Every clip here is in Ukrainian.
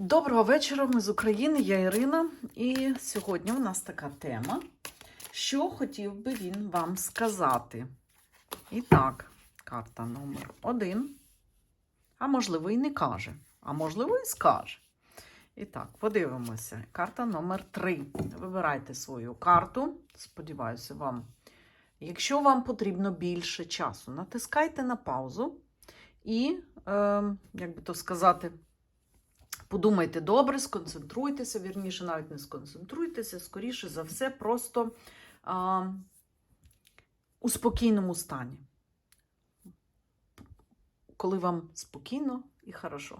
Доброго вечора, ми з України, я Ірина. І сьогодні у нас така тема, що хотів би він вам сказати. І так, карта номер один. А можливо, і не каже, а можливо, і скаже. І так, подивимося. Карта номер три. Вибирайте свою карту. Сподіваюся, вам. Якщо вам потрібно більше часу, натискайте на паузу і, е, як би то сказати, Подумайте добре, сконцентруйтеся, вірніше, навіть не сконцентруйтеся, скоріше за все, просто а, у спокійному стані. Коли вам спокійно і хорошо.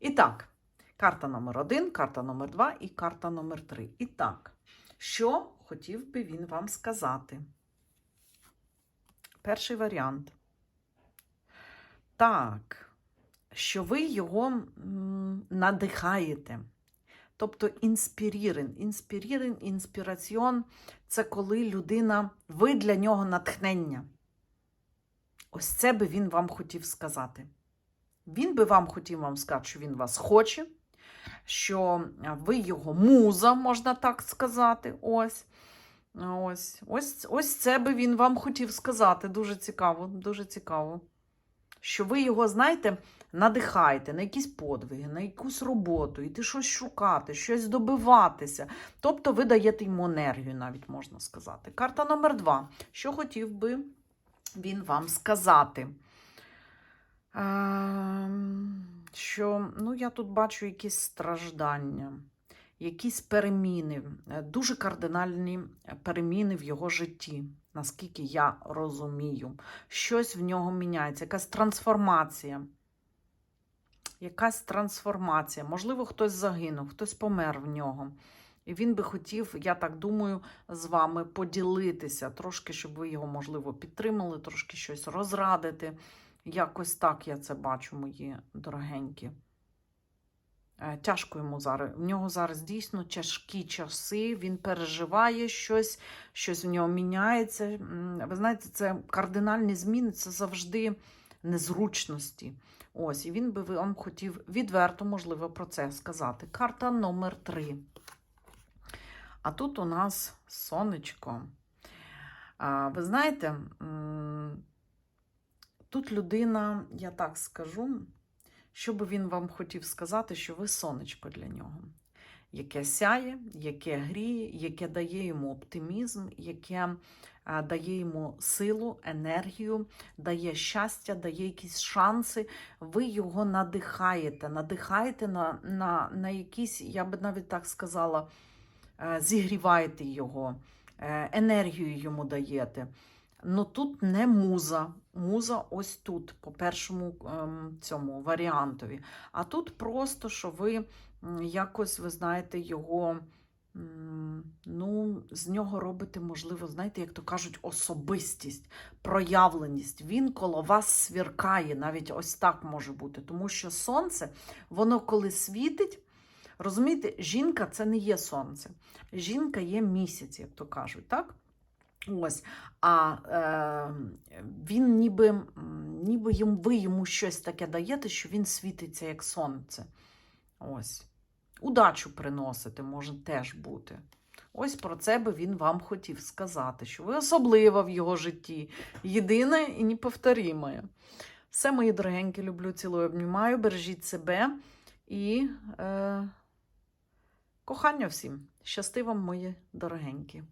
І так, карта номер один, карта номер два і карта номер три. І так, що хотів би він вам сказати? Перший варіант. Так що ви його надихаєте. Тобто інспірірен. Інспірірен, інспіраціон це коли людина, ви для нього натхнення. Ось це би він вам хотів сказати. Він би вам хотів вам сказати, що він вас хоче, що ви його муза, можна так сказати. Ось. Ось, ось, ось це би він вам хотів сказати. Дуже цікаво, дуже цікаво. Що ви його, знаєте, надихаєте на якісь подвиги, на якусь роботу, іти щось шукати, щось добиватися. Тобто ви даєте йому енергію, навіть можна сказати. Карта номер два. Що хотів би він вам сказати? Ем, Що, ну, я тут бачу якісь страждання, якісь переміни, е, дуже кардинальні переміни в його житті наскільки я розумію. Щось в нього міняється, якась трансформація. Якась трансформація. Можливо, хтось загинув, хтось помер в нього. І він би хотів, я так думаю, з вами поділитися, трошки, щоб ви його, можливо, підтримали, трошки щось розрадити. Якось так я це бачу, мої дорогенькі. Е, Тяжко йому зараз. В нього зараз дійсно тяжкі часи, він переживає щось, щось в нього міняється. Ви знаєте, це кардинальні зміни, це завжди незручності. Ось, і він би вам хотів відверто, можливо, про це сказати. Карта номер три. А тут у нас сонечко. Ви знаєте, тут людина, я так скажу, що би він вам хотів сказати, що ви сонечко для нього, яке сяє, яке гріє, яке дає йому оптимізм, яке а, дає йому силу, енергію, дає щастя, дає якісь шанси. Ви його надихаєте, надихаєте на, на, на якісь, я би навіть так сказала, е, зігріваєте його, е, енергію йому даєте. Ну тут не муза. Муза ось тут, по першому ем, цьому варіантові. А тут просто, що ви якось, ви знаєте, його, ну, з нього робите, можливо, знаєте, як то кажуть, особистість, проявленість. Він коло вас свіркає, навіть ось так може бути. Тому що сонце, воно коли світить, розумієте, жінка це не є сонце. Жінка є місяць, як то кажуть, так? Ось, а е, він ніби, ніби ви йому щось таке даєте, що він світиться як сонце. Ось. Удачу приносити може теж бути. Ось про це би він вам хотів сказати, що ви особлива в його житті, єдина і неповторимая. Все, мої дорогенькі, люблю, цілую, обнімаю, бережіть себе і е, кохання всім. Щасти вам, мої дорогенькі.